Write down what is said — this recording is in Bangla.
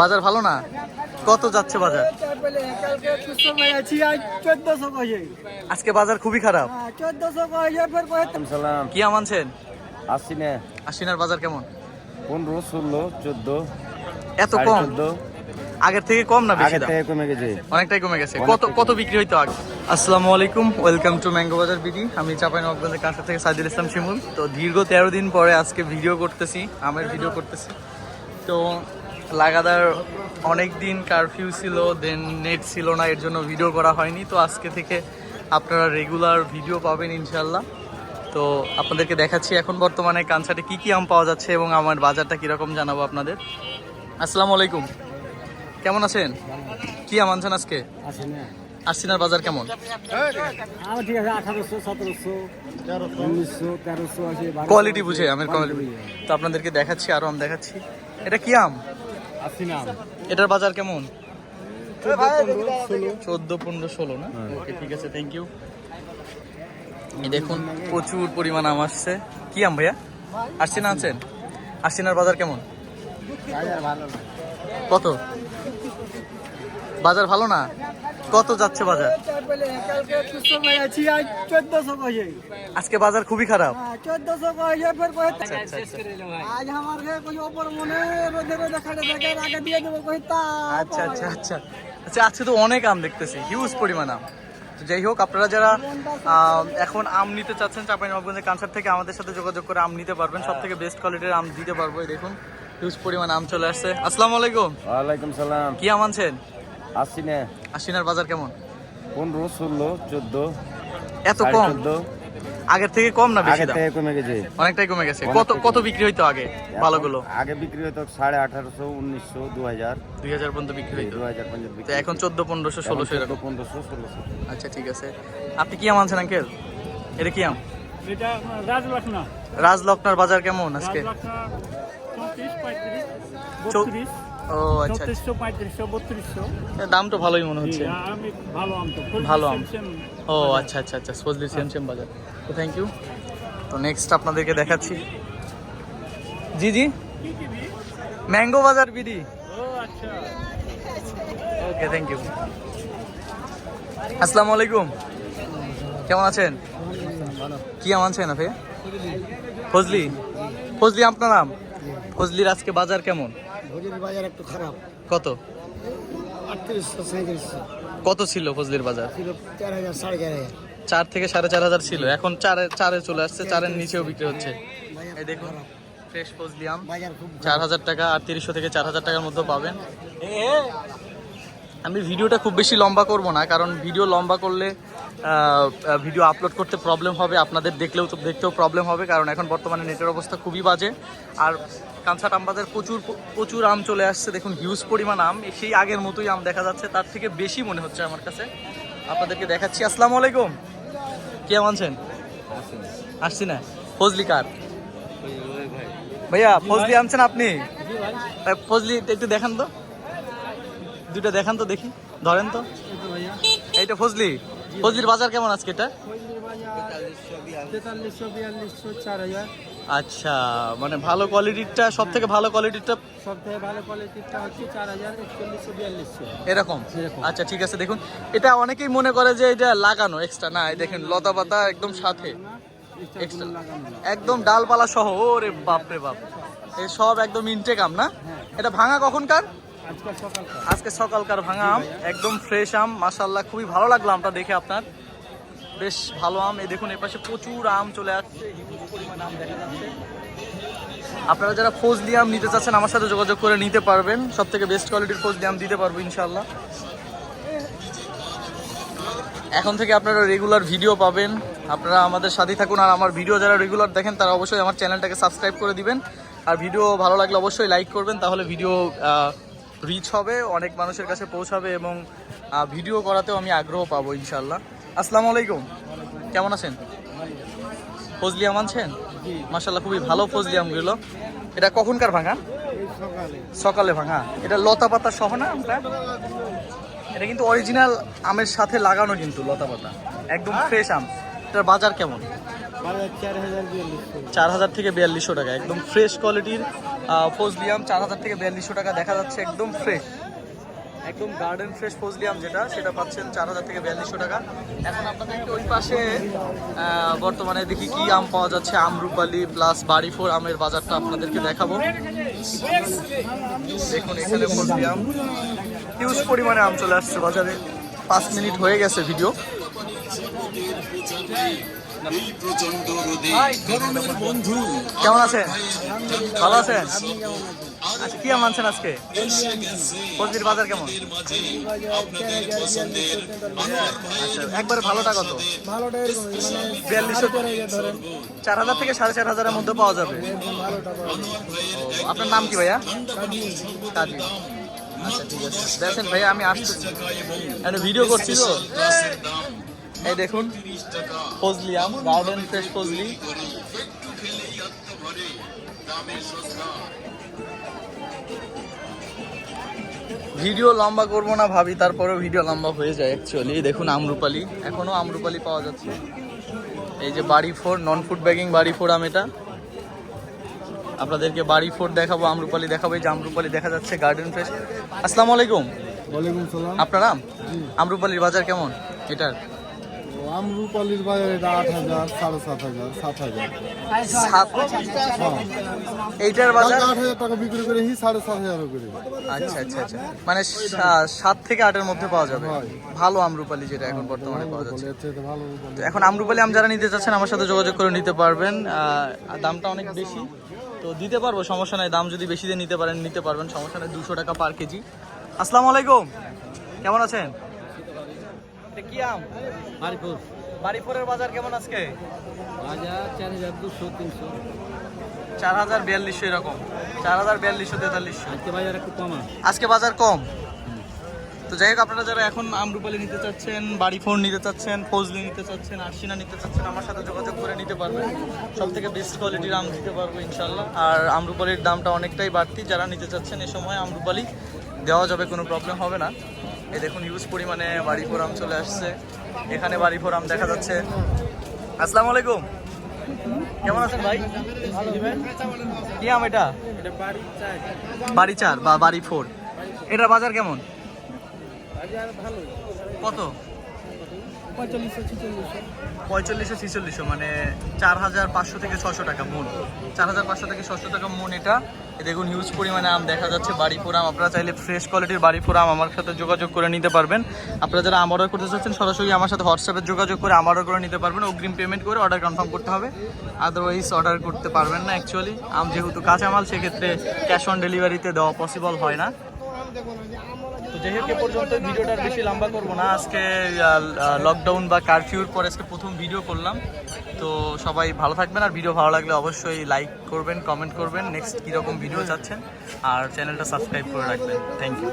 বাজার ভালো না? কত যাচ্ছে বাজার? আজকে বাজার খুবই খারাপ। হ্যাঁ কি আমানছেন আসছি না আশ্বিনার বাজার কেমন? পনেরো ষোলো চোদ্দ এত কম? আগের থেকে কম না বেশি থেকে কমে গেছে। অনেকটাই কমে গেছে। কত কত বিক্রি হইতো আগে? আসসালামু আলাইকুম। Welcome to mango Bazar BD আমি চাপাই নবাবগঞ্জের কাঁচা থেকে সাইদুল ইসলাম শিমুল। তো দীর্ঘ তেরো দিন পরে আজকে ভিডিও করতেছি আমের ভিডিও করতেছি। তো লাগাতার অনেক দিন কারফিউ ছিল দেন নেট ছিল না এর জন্য ভিডিও করা হয়নি। তো আজকে থেকে আপনারা রেগুলার ভিডিও পাবেন ইনশাল্লাহ তো আপনাদেরকে দেখাচ্ছি এখন বর্তমানে কানসাটে কি কি আম পাওয়া যাচ্ছে এবং আমার বাজারটা কীরকম জানাব আপনাদের। আসসালামু আলাইকুম। কেমন আছেন? কি আম আনছেন আজকে? আশ্বিনার বাজার কেমন? কোয়ালিটি বুঝে আমের কোয়ালিটি তো আপনাদেরকে দেখাচ্ছি আরও আম দেখাচ্ছি। এটা কি আম? এটার বাজার কেমন? চোদ্দ পনেরো ষোলো না? ওকে ঠিক আছে থ্যাংক ইউ দেখুন প্রচুর পরিমাণ আম আসছে। কি আম ভাইয়া? আশ্বিনা আছেন? আশ্বিনার বাজার কেমন? কত? বাজার ভালো না? কত যাচ্ছে বাজার? আজকে বাজার খুবই খারাপ। আচ্ছা, আচ্ছা, আচ্ছা। আজ আমার ওপর মনে রোদে রোদে খাটে দেখে আগে দিয়ে দেবো আচ্ছা আচ্ছা আচ্ছা। আচ্ছা আজকে তো অনেক আম দেখতেছি হিউজ পরিমাণ আম। তো যাই হোক আপনারা যারা এখন আম নিতে চাচ্ছেন চাপাই নবাবগঞ্জের কানসার থেকে আমাদের সাথে যোগাযোগ করে আম নিতে পারবেন। সব থেকে বেস্ট কোয়ালিটির আম দিতে পারব দেখুন হিউজ পরিমাণ আম চলে আসছে। আসসালামু আলাইকুম। ওয়ালাইকুম সালাম। কি আম আনছেন? আসছি না আশ্বিনার বাজার কেমন? পনেরো ষোলো চোদ্দ এত কম? আগের থেকে কম না বেশি দাম? থেকে কমে গেছে। অনেকটাই কমে গেছে। কত কত বিক্রি হইতো আগে ভালোগুলো? আগে বিক্রি হতো সাড়ে আঠারোশো উনিশশো দু হাজার। দুই হাজার পর্যন্ত বিক্রি হইতো। দু হাজার পর্যন্ত এখন চোদ্দ পনেরোশো ষোলোশো এরকম? পনেরোশো ষোলোশো। আচ্ছা ঠিক আছে। আপনি কি আম আনছেন আঙ্কেল? এটা কি আম? এটা রাজলক্ষ্ণা রাজলক্ষ্ণার বাজার কেমন আজকে? চৌত্রিশ ও আচ্ছা আচ্ছা। চৌত্রিশশো পঁয়ত্রিশশো বত্রিশশো। দাম তো ভালোই মনে হচ্ছে। ভালো আম তো। ভালো আম। ও আচ্ছা আচ্ছা আচ্ছা সজলি সেম সেম বাজার। তো থ্যাংক ইউ তো নেক্সট আপনাদেরকে দেখাচ্ছি। জি জি। ম্যাঙ্গো বাজার বিডি আচ্ছা। ওকে থ্যাংক ইউ আসসালামু আলাইকুম। কেমন আছেন? কি আম আনছেন আপনি? ফজলি। ফজলি। আপনার নাম ফজলির আজকে বাজার কেমন? ভোজের বাজার একটু খারাপ। কত? আটত্রিশশো সাঁত্রিশশো কত ছিল ফজলির বাজার? ছিল চার হাজার সাড়ে চার হাজার। চার থেকে সাড়ে চার হাজার ছিল। এখন চারে চারে চলে আসছে চারের নিচেও বিক্রি হচ্ছে। এই দেখুন ফ্রেশ ফজলি আম। চার হাজার টাকা আর তিরিশশো থেকে চার হাজার টাকার মধ্যে পাবেন। আমি ভিডিওটা খুব বেশি লম্বা করব না কারণ ভিডিও লম্বা করলে ভিডিও আপলোড করতে প্রবলেম হবে, আপনাদের দেখলেও তো দেখতেও প্রবলেম হবে, কারণ এখন বর্তমানে নেটের অবস্থা খুবই বাজে। আর কাঁচা আমবাদের প্রচুর প্রচুর আম চলে আসছে, দেখুন হিউজ পরিমাণ আম, সেই আগের মতোই আম দেখা যাচ্ছে, তার থেকে বেশি মনে হচ্ছে আমার কাছে। আপনাদেরকে দেখাচ্ছি, আসসালামু আলাইকুম। কে আম আনছেন? আসছি না। ফজলি কার? ভাইয়া, ফজলি আনছেন আপনি? ফজলি একটু দেখান তো। দুইটা দেখান তো দেখি। ধরেন তো। এইটা ফজলি? ফজলির বাজার কেমন আজকে এটা? আচ্ছা মানে ভালো কোয়ালিটিরটা সব থেকে ভালো কোয়ালিটিরটা সব থেকে ভালো কোয়ালিটিটা হচ্ছে চার হাজার একচল্লিশশো বিয়াল্লিশশো। এরকম। আচ্ছা ঠিক আছে দেখুন। এটা অনেকেই মনে করে যে এটা লাগানো এক্সট্রা না এই দেখেন লতা পাতা একদম সাথে। এক্সট্রা একদম ডালপালা সহ ওরে বাপরে বাপ। এই সব একদম ইনটেক আম না? এটা ভাঙা কখনকার আজকে সকালকার ভাঙা আম, একদম ফ্রেশ আম। মাশাল্লাহ খুবই ভালো লাগল আমটা দেখে আপনার। বেশ ভালো আম। এ দেখুন, এপাশে প্রচুর আম চলে আসছে। আপনারা যারা ফজলি আম নিতে চাচ্ছেন, আমার সাথে যোগাযোগ করে নিতে পারবেন। সব থেকে বেস্ট কোয়ালিটির ফজলি আম দিতে পারব ইনশাল্লাহ এখন থেকে আপনারা রেগুলার ভিডিও পাবেন। আপনারা আমাদের সাথেই থাকুন। আর আমার ভিডিও যারা রেগুলার দেখেন, তারা অবশ্যই আমার চ্যানেলটাকে সাবস্ক্রাইব করে দিবেন। আর ভিডিও ভালো লাগলে অবশ্যই লাইক করবেন। তাহলে ভিডিও রিচ হবে অনেক মানুষের কাছে পৌঁছাবে এবং ভিডিও করাতেও আমি আগ্রহ পাবো ইনশাল্লাহ আসসালামু আলাইকুম। কেমন আছেন? ফজলি আম আনছেন? মাসাল্লাহ খুবই ভালো ফজলি আমগুলো। এটা কখনকার ভাঙা? সকালে। ভাঙা। এটা লতা পাতা সহ না আমটা? এটা কিন্তু অরিজিনাল আমের সাথে লাগানো কিন্তু লতা পাতা। একদম ফ্রেশ আম। এটার বাজার কেমন? চার হাজার থেকে বিয়াল্লিশশো টাকা। একদম ফ্রেশ কোয়ালিটির ফজলিয়াম চার হাজার থেকে বিয়াল্লিশশো টাকা দেখা যাচ্ছে একদম ফ্রেশ একদম গার্ডেন ফ্রেশ ফজলিয়াম যেটা, সেটা পাচ্ছেন চার হাজার থেকে বিয়াল্লিশশো টাকা। এখন আপনাদেরকে ওই পাশে বর্তমানে দেখি কি আম পাওয়া যাচ্ছে। আমরুপালি প্লাস বাড়িফোর আমের বাজারটা আপনাদেরকে দেখাবো। দেখুন, এখানে ফজলিয়াম হিউজ পরিমাণে আম চলে আসছে বাজারে। পাঁচ মিনিট হয়ে গেছে ভিডিও কেমন আছেন? ভালো আছেন? আচ্ছা কি আম আনছেন আজকে? ফজলির বাজার কেমন? আচ্ছা একবারে ভালোটা কত? মানে বিয়াল্লিশশো ধরেন। চার হাজার থেকে সাড়ে চার হাজারের মধ্যে পাওয়া যাবে। আপনার নাম কি ভাইয়া? কাজী। আচ্ছা ঠিক আছে। দেখেন ভাইয়া আমি আসতেছি। একটা ভিডিও করছি তো। এই দেখুন ফজলি আম গার্ডেন ফ্রেশ ফজলি। ভিডিও লম্বা করব না ভাবি তারপরেও ভিডিও লম্বা হয়ে যায় অ্যাকচুয়ালি দেখুন আমরুপালি এখনও আমরুপালি পাওয়া যাচ্ছে। এই যে বাড়ি ফোর নন ফুড ব্যাগিং বাড়ি ফোর আম এটা। আপনাদেরকে বাড়ি ফোর দেখাবো আমরুপালি দেখাবো এই যে আমরুপালি দেখা যাচ্ছে গার্ডেন ফ্রেশ আসসালামু আলাইকুম। আপনার? নাম আমরুপালির বাজার কেমন? এটার? আমরুপালির বাজার এটা আট হাজার সাড়ে সাত হাজার সাত হাজার। এইটার বাজার? আট হাজার টাকা বিক্রি করে হি সাড়ে সাত হাজার করে। আচ্ছা আচ্ছা আচ্ছা। মানে সাত থেকে আটের মধ্যে পাওয়া যাবে। হয়। ভালো আমরুপালি যেটা এখন বর্তমানে পাওয়া যাচ্ছে। তো এখন আমরুপালি আম যারা নিতে চাচ্ছেন আমার সাথে যোগাযোগ করে নিতে পারবেন। দামটা অনেক বেশি। তো দিতে পারব সমস্যা নাই। দাম যদি বেশি দিয়ে নিতে পারেন নিতে পারবেন। সমস্যা নাই দুশো টাকা পার কেজি। আসসালামু আলাইকুম। কেমন আছেন? এটা কি আম? বারিপুর বাজার কেমন আজকে? বাজার চার হাজার দুশো তিনশো। চার হাজার বিয়াল্লিশশো এরকম। চার হাজার বিয়াল্লিশশো তেতাল্লিশশো। আজকে বাজার একটু কমা আজকে বাজার কম? তো যাই হোক আপনারা যারা এখন আমরুপালি নিতে চাচ্ছেন বাড়ি ফোন নিতে চাচ্ছেন ফজলি নিতে চাচ্ছেন আরশিনা নিতে চাচ্ছেন আমার সাথে যোগাযোগ করে নিতে পারবেন। সব থেকে বেস্ট কোয়ালিটির আম দিতে পারব ইনশাল্লাহ আর আমরুপালির দামটা অনেকটাই বাড়তি। যারা নিতে চাচ্ছেন এ সময় আমরুপালি দেওয়া যাবে কোনো প্রবলেম হবে না। এই দেখুন হিউজ পরিমাণে বাড়ি ফোরাম চলে আসছে। এখানে বাড়ি ফোরাম দেখা যাচ্ছে। আসসালামু আলাইকুম। কেমন আছেন ভাই? কি আম এটা? বাড়ি চার বা বাড়ি ফোর। এটার বাজার কেমন? কত? পঁয়তাল্লিশশো ছিচল্লিশশো। মানে চার হাজার পাঁচশো থেকে ছশো টাকা মন চার হাজার পাঁচশো থেকে ছশো টাকা মন এটা। দেখুন হিউজ পরিমাণে আম দেখা যাচ্ছে বাড়ি আম। আপনারা চাইলে ফ্রেশ কোয়ালিটির বাড়ি আম আমার সাথে যোগাযোগ করে নিতে পারবেন। আপনারা যারা আম অর্ডার করতে চাচ্ছেন সরাসরি আমার সাথে হোয়াটসঅ্যাপে যোগাযোগ করে আম অর্ডার করে নিতে পারবেন। অগ্রিম পেমেন্ট করে অর্ডার কনফার্ম করতে হবে। আদারওয়াইজ অর্ডার করতে পারবেন না অ্যাকচুয়ালি আম যেহেতু কাঁচামাল সেক্ষেত্রে ক্যাশ অন ডেলিভারিতে দেওয়া পসিবল হয় না। তো যাই হোক এ পর্যন্ত ভিডিওটা বেশি লম্বা করব না, আজকে লকডাউন বা কারফিউর পর আজকে প্রথম ভিডিও করলাম। তো সবাই ভালো থাকবেন, আর ভিডিও ভালো লাগলে অবশ্যই লাইক করবেন কমেন্ট করবেন নেক্সট কীরকম ভিডিও চাচ্ছেন, আর চ্যানেলটা সাবস্ক্রাইব করে রাখবেন। Thank you